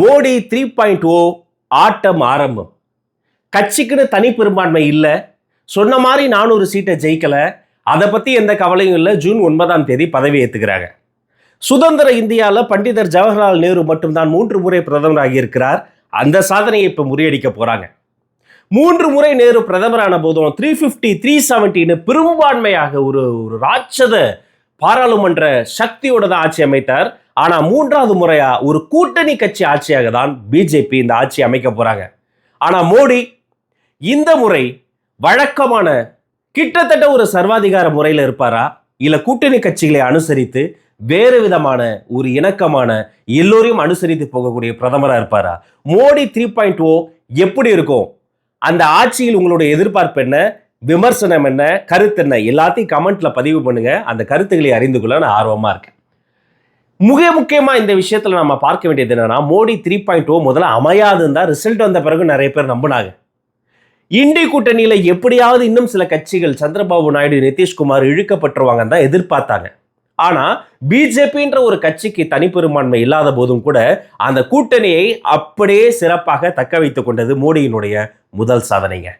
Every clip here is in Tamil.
மோடி த்ரீ பாயிண்ட் ஓ ஆட்டம் ஆரம்பம். கட்சிக்குன்னு தனி பெரும்பான்மை இல்லை. சொன்ன மாதிரி நானூறு சீட்டை ஜெயிக்கலை. அதை பற்றி எந்த கவலையும் இல்லை. ஜூன் ஒன்பதாம் தேதி பதவி ஏற்றுக்கிறாங்க சுதந்திர இந்தியாவில் பண்டிதர் ஜவஹர்லால் நேரு மட்டும்தான் மூன்று முறை பிரதமராகி இருக்கிறார். அந்த சாதனையை இப்போ முறியடிக்க போகிறாங்க மூன்று முறை நேரு பிரதமரான போதும் த்ரீ ஃபிஃப்டி த்ரீ செவன்ட்டின்னு பெரும்பான்மையாக ஒரு ஒரு ராட்சத பாராளுமன்ற சக்தியோட தான் ஆட்சி அமைத்தார். ஆனால் மூன்றாவது முறையாக ஒரு கூட்டணி கட்சி ஆட்சியாக தான் பிஜேபி இந்த ஆட்சி அமைக்க போகிறாங்க ஆனால் மோடி இந்த முறை வழக்கமான கிட்டத்தட்ட ஒரு சர்வாதிகார முறையில் இருப்பாரா? இல்லை கூட்டணி கட்சிகளை அனுசரித்து வேறு விதமான ஒரு இணக்கமான எல்லோரையும் அனுசரித்து போகக்கூடிய பிரதமராக இருப்பாரா? மோடி த்ரீ பாயிண்ட் ஓ எப்படி இருக்கும்? அந்த ஆட்சியில் உங்களுடைய எதிர்பார்ப்பு என்ன? விமர்சனம் என்ன? கருத்து என்ன? எல்லாத்தையும் கமெண்ட்ல பதிவு பண்ணுங்க. அந்த கருத்துக்களை அறிந்து கொள்ள நான் ஆர்வமாக இருக்கேன். மிக முக்கியமாக இந்த விஷயத்தில் நம்ம பார்க்க வேண்டியது என்னென்னா மோடி த்ரீ பாயிண்ட் ஓ முதல்ல அமையாதுன்னு தான் ரிசல்ட் வந்த பிறகு நிறைய பேர் நம்பினாங்க. இண்டி கூட்டணியில் எப்படியாவது இன்னும் சில கட்சிகள் சந்திரபாபு நாயுடு நிதிஷ்குமார் இழுக்கப்பட்டுருவாங்கன்னு தான் எதிர்பார்த்தாங்க. ஆனால் பிஜேபின்ற ஒரு கட்சிக்கு தனிப்பெரும்பான்மை இல்லாத போதும் கூட அந்த கூட்டணியை அப்படியே சிறப்பாக தக்க வைத்து கொண்டது மோடியினுடைய முதல் சாதனைங்க.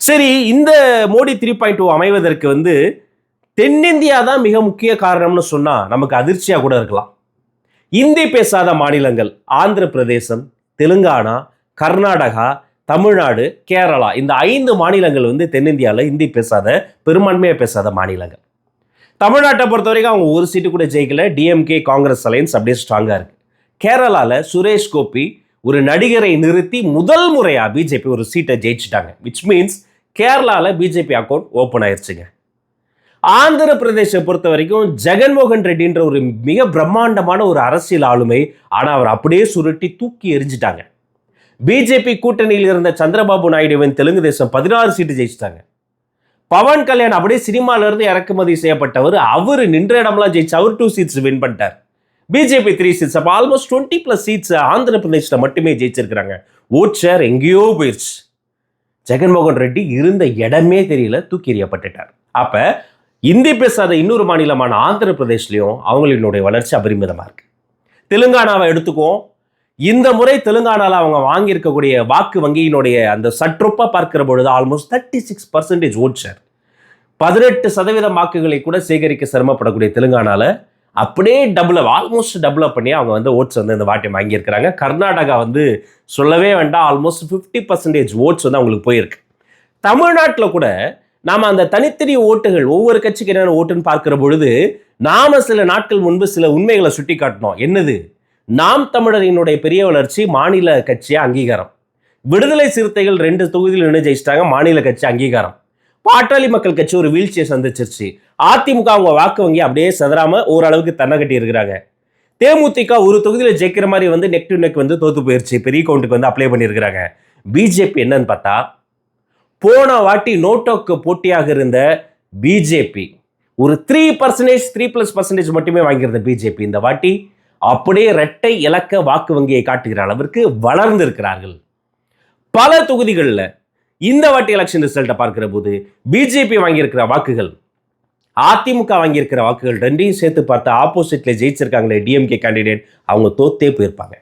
சரி இந்த மோடி த்ரீ பாயிண்ட் டூ அமைவதற்கு வந்து தென்னிந்தியா தான் மிக முக்கிய காரணம்னு சொன்னால் நமக்கு அதிர்ச்சியாக கூட இருக்கலாம். இந்தி பேசாத மாநிலங்கள் ஆந்திர பிரதேசம் தெலுங்கானா கர்நாடகா தமிழ்நாடு கேரளா இந்த ஐந்து மாநிலங்கள் வந்து தென்னிந்தியாவில் இந்தி பேசாத பெரும்பான்மையாக பேசாத மாநிலங்கள். தமிழ்நாட்டை பொறுத்த வரைக்கும் அவங்க ஒரு சீட்டு கூட ஜெயிக்கல. டிஎம்கே காங்கிரஸ் அலையன்ஸ் அப்படியே ஸ்ட்ராங்காக இருக்குது கேரளாவில் சுரேஷ் கோபி ஒரு நடிகரை நிறுத்தி முதல் முறையாக பிஜேபி ஒரு சீட்டை ஜெயிச்சிட்டாங்க. விச் மீன்ஸ் கேரளாவில் பிஜேபி அக்கௌண்ட் ஓப்பன் ஆயிடுச்சுங்க ஆந்திர பிரதேச பொறுத்த வரைக்கும் ஜெகன்மோகன் ரெட்டின்ற ஒரு மிக பிரம்மாண்டமான ஒரு அரசியல் ஆளுமை. ஆனால் அவர் அப்படியே சுருட்டி தூக்கி எரிஞ்சிட்டாங்க பிஜேபி கூட்டணியில் இருந்த சந்திரபாபு நாயுடுவின் தெலுங்கு தேசம் பதினாறு சீட்டு ஜெயிச்சிட்டாங்க. பவன் கல்யாண் அப்படியே சினிமாவிலிருந்து இறக்குமதி செய்யப்பட்டவர். அவர் நின்ற இடம்லாம் ஜெயிச்சு அவர் டூ சீட்ஸ் வின் பண்ணிட்டார். பிஜேபி த்ரீ சீட்ஸ் அப்போ almost twenty plus seats Andhra பிரதேசில் மட்டுமே ஜெயிச்சிருக்கிறாங்க. ஓட் ஷேர் எங்கேயோ போயிடுச்சு ஜெகன்மோகன் ரெட்டி இருந்த இடமே தெரியல தூக்கி எறியப்பட்டுட்டார். அப்போ இந்தி பேசாத இன்னொரு மாநிலமான ஆந்திர பிரதேஷ்லையும் அவங்களினுடைய வளர்ச்சி அபரிமிதமாக இருக்குது தெலுங்கானாவை எடுத்துக்குவோம். இந்த முறை தெலுங்கானாவில் அவங்க வாங்கியிருக்கக்கூடிய வாக்கு வங்கியினுடைய அந்த சற்றுப்பாக பார்க்கிற பொழுது almost thirty six percentage vote share பதினெட்டு சதவீதம் வாக்குகளை கூட சேகரிக்க சிரமப்படக்கூடிய தெலுங்கானாவில் அப்படியே டபுளப் ஆல்மோஸ்ட் டபுளப் பண்ணி அவங்க வந்து ஓட்ஸ் வந்து இந்த வாட்டி வாங்கியிருக்கிறாங்க. கர்நாடகா வந்து சொல்லவே வேண்டாம் ஆல்மோஸ்ட் ஃபிஃப்டி பர்சன்டேஜ் ஓட்ஸ் வந்து அவங்களுக்கு போயிருக்கு. தமிழ்நாட்டில் கூட நாம் அந்த தனித்தனி ஓட்டுகள் ஒவ்வொரு கட்சிக்கு என்னென்ன ஓட்டுன்னு பார்க்கிற பொழுது நாம் சில நாட்கள் முன்பு சில உண்மைகளை சுட்டி காட்டினோம் என்னது? நாம் தமிழரினுடைய பெரிய வளர்ச்சி மாநில கட்சியா அங்கீகாரம். விடுதலை சிறுத்தைகள் ரெண்டு தொகுதியில் நின்று ஜெயிச்சிட்டாங்க மாநில கட்சி அங்கீகாரம். பாட்டாளி மக்கள் கட்சி ஒரு வீழ்ச்சியை சந்திச்சிருச்சு. அதிமுக அவங்க வாக்கு வங்கி அப்படியே சதறாம ஓரளவுக்கு தன்னை கட்டி இருக்கிறாங்க. தேமுதிக ஒரு தொகுதியில் ஜெயிக்கிற மாதிரி வந்து நெக் டு நெக் வந்து தோத்து போயிருச்சு. பெரிய கவுண்ட்டுக்கு வந்து அப்ளை பண்ணியிருக்கிறாங்க. பிஜேபி என்னன்னு பார்த்தா போன வாட்டி நோட்டோக்கு போட்டியாக இருந்த பிஜேபி ஒரு three percentage three plus percentage மட்டுமே வாங்கியிருந்த பிஜேபி இந்த வாட்டி அப்படியே இரட்டை இலக்க வாக்கு வங்கியை காட்டுகிற அளவிற்கு வளர்ந்திருக்கிறார்கள். பல தொகுதிகளில் இந்த வாட்டி எலெக்ஷன் ரிசல்ட்டை பார்க்கிற போது பிஜேபி வாங்கியிருக்கிற வாக்குகள் அதிமுக வாங்கியிருக்கிற வாக்குகள் ரெண்டையும் சேர்த்து பார்த்தா ஆப்போசிட்ல ஜெயிச்சிருக்காங்களே டிஎம்கே கேண்டிடேட் அவங்க தோத்தே போயிருப்பாங்க.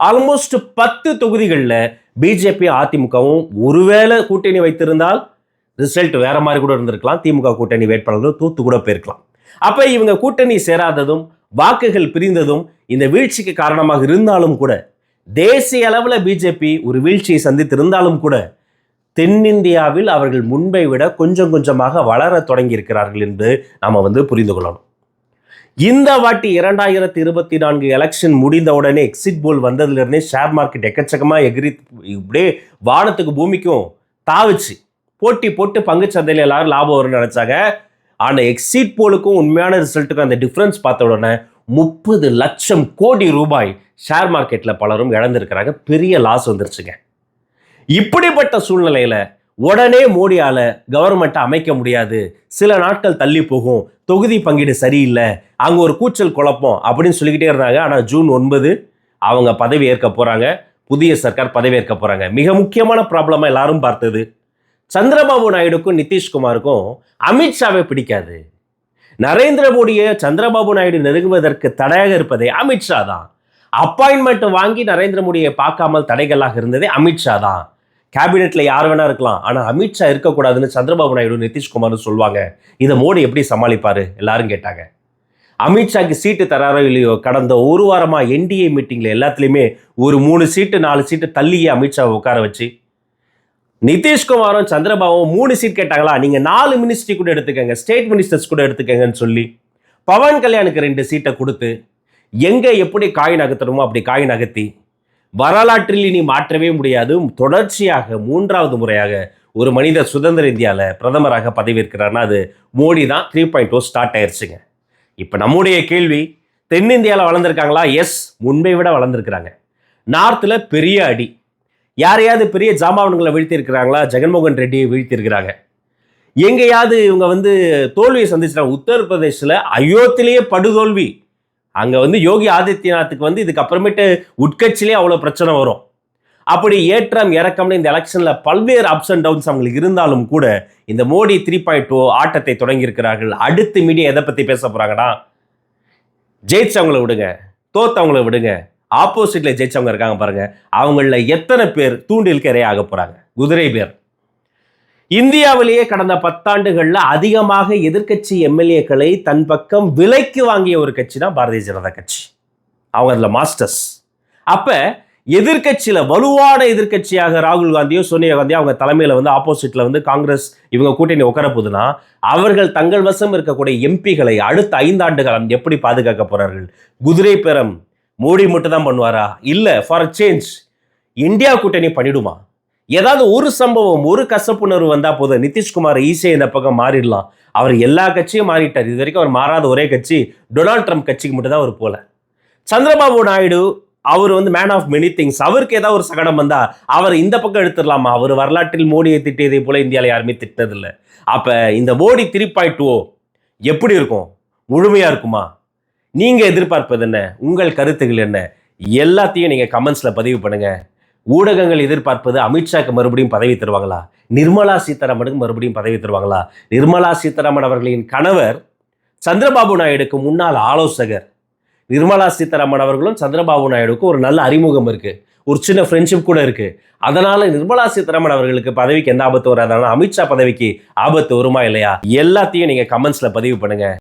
ஆல்மோஸ்ட் பத்து தொகுதிகளில் பிஜேபி அதிமுகவும் ஒருவேளை கூட்டணி வைத்திருந்தால் ரிசல்ட் வேற மாதிரி கூட இருந்திருக்கலாம். திமுக கூட்டணி வேட்பாளர்கள் தூத்து கூட போயிருக்கலாம். அப்போ இவங்க கூட்டணி சேராததும் வாக்குகள் பிரிந்ததும் இந்த வீழ்ச்சிக்கு காரணமாக இருந்தாலும் கூட தேசிய அளவில் பிஜேபி ஒரு வீழ்ச்சியை சந்தித்திருந்தாலும் கூட தென்னிந்தியாவில் அவர்கள் முன்பை விட கொஞ்சம் கொஞ்சமாக வளர தொடங்கி இருக்கிறார்கள் என்று நாம் வந்து புரிந்து கொள்ளணும். இந்த வாட்டி இரண்டாயிரத்தி இருபத்தி நான்கு எலெக்ஷன் முடிந்த உடனே எக்ஸிட் போல் வந்ததுலேருந்தே ஷேர் மார்க்கெட் எக்கச்சக்கமாக எகிரி இப்படியே வானத்துக்கு பூமிக்கும் தாவிச்சு. போட்டி போட்டு பங்குச்சந்தையில் எல்லாரும் லாபம் வரும்னு நினைச்சாங்க. ஆனால் எக்ஸிட் போலுக்கும் உண்மையான ரிசல்ட்டுக்கும் அந்த டிஃப்ரென்ஸ் பார்த்த உடனே முப்பது லட்சம் கோடி ரூபாய் ஷேர் மார்க்கெட்டில் பலரும் இழந்திருக்கிறாங்க. பெரிய லாஸ் வந்துருச்சுங்க. இப்படிப்பட்ட சூழ்நிலையில் உடனே மோடியால கவர்மெண்ட்டை அமைக்க முடியாது. சில நாட்கள் தள்ளி போகும். தொகுதி பங்கீடு சரியில்லை. அங்க ஒரு கூச்சல் குழப்பம் அப்படின்னு சொல்லிக்கிட்டே இருந்தாங்க. ஆனா ஜூன் ஒன்பது அவங்க பதவி ஏற்க போறாங்க. புதிய சர்க்கார் பதவி ஏற்க போறாங்க. மிக முக்கியமான ப்ராப்ளமா எல்லாரும் பார்த்தது. சந்திரபாபு நாயுடுக்கும் நிதிஷ்குமாருக்கும் அமித்ஷாவை பிடிக்காது. நரேந்திர மோடியை சந்திரபாபு நாயுடு நெருங்குவதற்கு தடையாக இருப்பதே அமித்ஷா தான். அப்பாயின்மெண்ட் வாங்கி நரேந்திர மோடியை பார்க்காமல் தடைகளாக இருந்ததே அமித்ஷா தான். கேபினெட்ல யார் வேணா இருக்கலாம். ஆனா அமித்ஷா இருக்கக்கூடாதுன்னு சந்திரபாபு நாயுடு நிதிஷ்குமார் சொல்லுவாங்க இதை மோடி எப்படி சமாளிப்பாரு? எல்லாரும் கேட்டாங்க. அமித்ஷாக்கு சீட்டு தராரோ இல்லையோ? கடந்த ஒரு வாரமா என்டிஏ மீட்டிங்ல எல்லாத்துலேயுமே ஒரு மூணு சீட்டு நாலு சீட்டு தள்ளியே அமித்ஷாவை உட்கார வச்சு. நிதிஷ்குமாரும் சந்திரபாபும் மூணு சீட் கேட்டாங்களா? நீங்க நாலு மினிஸ்ட்ரி கூட எடுத்துக்கங்க. ஸ்டேட் மினிஸ்டர்ஸ் கூட எடுத்துக்கங்கன்னு சொல்லி. பவன் கல்யாணுக்கு ரெண்டு சீட்டை கொடுத்து எங்க எப்படி காய் நகர்த்தணுமோ அப்படி காய் நகர்த்தி வரலாற்றில் இனி மாற்றவே முடியாது. தொடர்ச்சியாக மூன்றாவது முறையாக ஒரு மனிதர் சுதந்திர இந்தியாவில் பிரதமராக பதவியேற்கிறார்னா அது மோடி தான் three point O oh start ஆயிடுச்சுங்க இப்போ நம்முடைய கேள்வி தென்னிந்தியாவில் வளர்ந்துருக்காங்களா? எஸ் முன்பை விட வளர்ந்துருக்குறாங்க. நார்த்தில் பெரிய அடி. யாரையாவது பெரிய ஜாமாவன்களை வீழ்த்தியிருக்கிறாங்களா? ஜெகன்மோகன் ரெட்டியை வீழ்த்தியிருக்கிறாங்க. எங்கேயாவது இவங்க வந்து தோல்வியை சந்திச்சிட்டாங்க. உத்தரப்பிரதேசில் அயோத்திலேயே படுதோல்வி. அங்கே வந்து யோகி ஆதித்யநாத்துக்கு வந்து இதுக்கப்புறமேட்டு உட்கட்சியிலே அவ்வளோ பிரச்சனை வரும். அப்படி ஏற்றம் இறக்கம்னு இந்த எலெக்ஷனில் பல்வேறு அப்ஸ் அண்ட் டவுன்ஸ் அவங்களுக்கு இருந்தாலும் கூட இந்த மோடி த்ரீ பாயிண்ட் டூ ஆட்டத்தை தொடங்கியிருக்கிறார்கள். அடுத்து மீடியா எதை பற்றி பேச போகிறாங்கன்னா ஜெயிச்சவங்களை விடுங்க தோத்தவங்கள விடுங்க ஆப்போசிட்டில் ஜெயிச்சவங்க இருக்காங்க பாருங்கள் அவங்கள எத்தனை பேர் தூண்டில் இறையாக போகிறாங்க குதிரை பேர். இந்தியாவிலேயே கடந்த பத்தாண்டுகளில் அதிகமாக எதிர்க்கட்சி எம்எல்ஏக்களை தன் பக்கம் விலைக்கு வாங்கிய ஒரு கட்சி தான் பாரதிய ஜனதா கட்சி. அவங்க அதில் மாஸ்டர்ஸ் அப்ப எதிர்க்கட்சியில வலுவான எதிர்க்கட்சியாக ராகுல் காந்தியோ சோனியா காந்தியோ அவங்க தலைமையில வந்து ஆப்போசிட்டில் வந்து காங்கிரஸ் இவங்க கூட்டணி உட்கார போகுதுன்னா அவர்கள் தங்கள் வசம் இருக்கக்கூடிய எம்பிகளை அடுத்த ஐந்தாண்டுகள் எப்படி பாதுகாக்க போறார்கள்? குதிரை பெறம் மோடி மட்டும் தான் பண்ணுவாரா? இல்லை ஃபார் சேஞ்ச் இந்தியா கூட்டணி பண்ணிடுமா? ஏதாவது ஒரு சம்பவம் ஒரு கசப்புணர்வு வந்தால் போதும். நிதிஷ்குமார் ஈஸியாக இந்த பக்கம் மாறிடலாம். அவர் எல்லா கட்சியும் மாறிட்டார். இது வரைக்கும் அவர் மாறாத ஒரே கட்சி டொனால்ட் ட்ரம்ப் கட்சிக்கு மட்டும் தான் அவர் போல. சந்திரபாபு நாயுடு அவர் வந்து மேன் ஆஃப் மெனி திங்ஸ் அவருக்கு ஏதாவது ஒரு சகடம் வந்தால் அவர் இந்த பக்கம் எடுத்துடலாமா? அவர் வரலாற்றில் மோடியை திட்டியதை போல இந்தியாவில் யாருமே திட்டினதில்லை. அப்போ இந்த மோடி த்ரீ பாயிண்ட் டூ எப்படி இருக்கும்? முழுமையாக இருக்குமா? நீங்கள் எதிர்பார்ப்பது என்ன? உங்கள் கருத்துகள் என்ன? எல்லாத்தையும் நீங்கள் கமெண்ட்ஸில் பதிவு பண்ணுங்கள் ஊடகங்கள் எதிர்பார்ப்பது அமித்ஷாக்கு மறுபடியும் பதவி தருவாங்களா? நிர்மலா சீதாராமனுக்கு மறுபடியும் பதவி தருவாங்களா? நிர்மலா சீதாராமன் அவர்களின் கணவர் சந்திரபாபு நாயுடுக்கு முன்னாள் ஆலோசகர். நிர்மலா சீதாராமன் அவர்களும் சந்திரபாபு நாயுடுக்கும் ஒரு நல்ல அறிமுகம் இருக்குது ஒரு சின்ன ஃப்ரெண்ட்ஷிப் கூட இருக்குது அதனால் நிர்மலா சீதாராமன் அவர்களுக்கு பதவிக்கு எந்த ஆபத்து வராது அமித்ஷா பதவிக்கு ஆபத்து வருமா இல்லையா? எல்லாத்தையும் நீங்கள் கமெண்ட்ஸில் பதிவு பண்ணுங்கள்